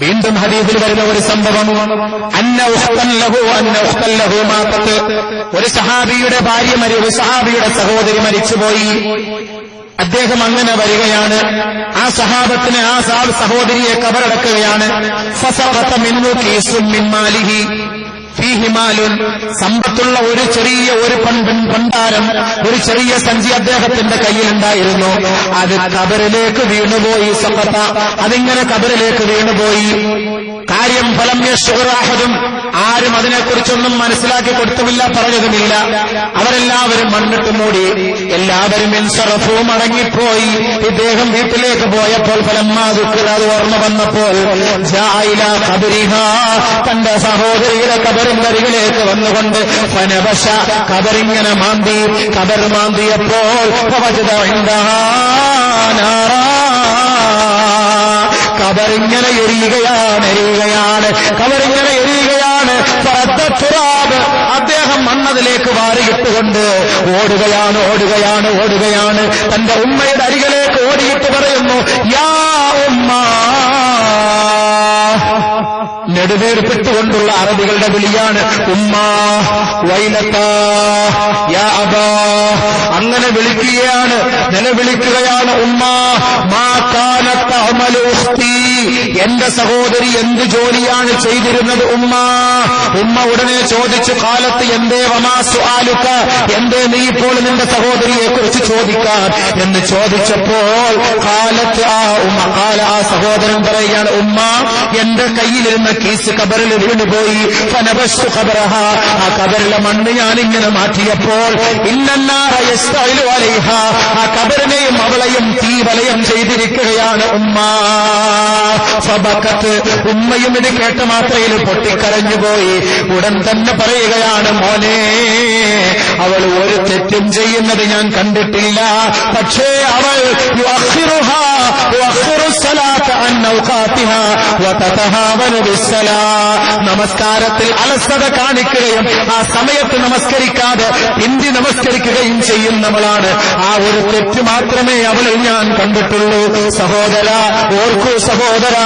വീണ്ടും ഹദീസിൽ വരുന്ന ഒരു സംഭവം. ലഹു ഒരു സഹാബിയുടെ ഭാര്യ മരി ഒരു സഹാബിയുടെ സഹോദരി മരിച്ചുപോയി. അദ്ദേഹം അങ്ങനെ വരികയാണ്. ആ സഹാബത്തിന് ആ സഹോദരിയെ കബറടക്കുകയാണ്. ഫീഹിമാലുൻ സമ്പത്തുള്ള ഒരു ചെറിയ ഒരു പണ്ടാരം ഒരു ചെറിയ സഞ്ചി അദ്ദേഹത്തിന്റെ കയ്യിലുണ്ടായിരുന്നു. അത് കബറിലേക്ക് വീണുപോയി സമ്പത്ത. അതിങ്ങനെ കബറിലേക്ക് വീണുപോയി. കാര്യം ഫലം യശ്വറാഹതും ആരും അതിനെക്കുറിച്ചൊന്നും മനസ്സിലാക്കി കൊടുത്തുമില്ല പറഞ്ഞതുമില്ല. അവരെല്ലാവരും മണ്ണിട്ട് മൂടി. എല്ലാവരും ഇൻസറഫും മടങ്ങിപ്പോയി ഇദ്ദേഹം വീട്ടിലേക്ക് പോയപ്പോൾ ഫലം അത് ഓർമ്മ വന്നപ്പോൾ തന്റെ സഹോദരിയുടെ കബറിന്റെ അരികിലേക്ക് വന്നുകൊണ്ട് ഫനവശ കബറിങ്ങനെ മാന്തി. കബർ മാന്തിയപ്പോൾ. കബറിങ്ങനെ എരിയുകയാണ് എരിയുകയാണ് കബറിങ്ങനെ ഓടുകയാണ് ഓടുകയാണ് ഓടുകയാണ്. തന്റെ ഉമ്മയുടെ അരികിലേക്ക് ഓടിയിട്ട് പറയുന്നു യാ നെടുവേർപ്പെട്ടുകൊണ്ടുള്ള അറബികളുടെ വിളിയാണ് ഉമ്മ വൈലത്ത അങ്ങനെ വിളിക്കുകയാണ് നിലവിളിക്കുകയാണ് ഉമ്മ മാ അമലുസ്തി അമലു എന്റെ സഹോദരി എന്ത് ജോലിയാണ് ചെയ്തിരുന്നത് ഉമ്മ? ഉമ്മ ഉടനെ ചോദിച്ചു കാലത്ത് എന്തേ വമാസു ആലുക്ക എന്തേ നീ ഇപ്പോൾ നിന്റെ സഹോദരിയെ കുറിച്ച് ചോദിക്കാൻ? എന്ന് ചോദിച്ചപ്പോൾ കാലത്ത് ആ ഉമ്മ കാല ആ സഹോദരൻ പറയുകയാണ് ഉമ്മ എന്റെ കയ്യിലിരുന്ന കീസ് കബറിൽ വീണുപോയി ആ കബറിലെ മണ്ണ് ഞാൻ ഇങ്ങനെ മാറ്റിയപ്പോൾ അലൈഹ ആ കബറിനെയും അവളെയും തീ വലയം ചെയ്തിരിക്കുകയാണ് ഉമ്മ. സബക്കത്ത് ഉമ്മയും ഇത് കേട്ട മാത്രയിൽ പൊട്ടിക്കരഞ്ഞുപോയി. ഉടൻ തന്നെ പറയുകയാണ് മോനെ അവൾ ഒരു തെറ്റും ചെയ്യുന്നത് ഞാൻ കണ്ടിട്ടില്ല. പക്ഷേ അവൾ നമസ്കാരത്തിൽ അലസത കാണിക്കുകയും ആ സമയത്ത് നമസ്കരിക്കാതെ ഹിന്ദി നമസ്കരിക്കുകയും ചെയ്യും ചെയ്യുന്നവളാണ്. ആ ഒരു തെറ്റ് മാത്രമേ അവളിൽ ഞാൻ കണ്ടിട്ടുള്ളൂ. സഹോദര ഓർക്കൂ സഹോദര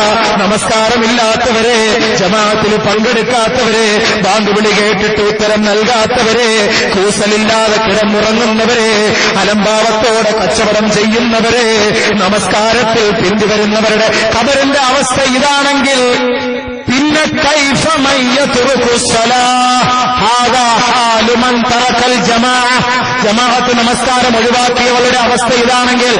നമസ്കാരമില്ലാത്തവരെ ജമാഅത്തിൽ പങ്കെടുക്കാത്തവരെ ബാങ്കുവിളി കേട്ടിട്ട് ഉത്തരം നൽകാത്തവരെ കൂസലില്ലാതെ കിടന്നുറങ്ങുന്നവരെ അലംഭാവത്തോടെ കച്ചവടം ചെയ്യുന്നവരെ നമസ്കാരത്തിൽ പിന്തുവരുന്നവരുടെ കബറിന്റെ അവസ്ഥ ഇതാണെങ്കിൽ പിന്നെ ജമാഅത്ത് നമസ്കാരം ഒഴിവാക്കിയവളുടെ അവസ്ഥ ഇതാണെങ്കിൽ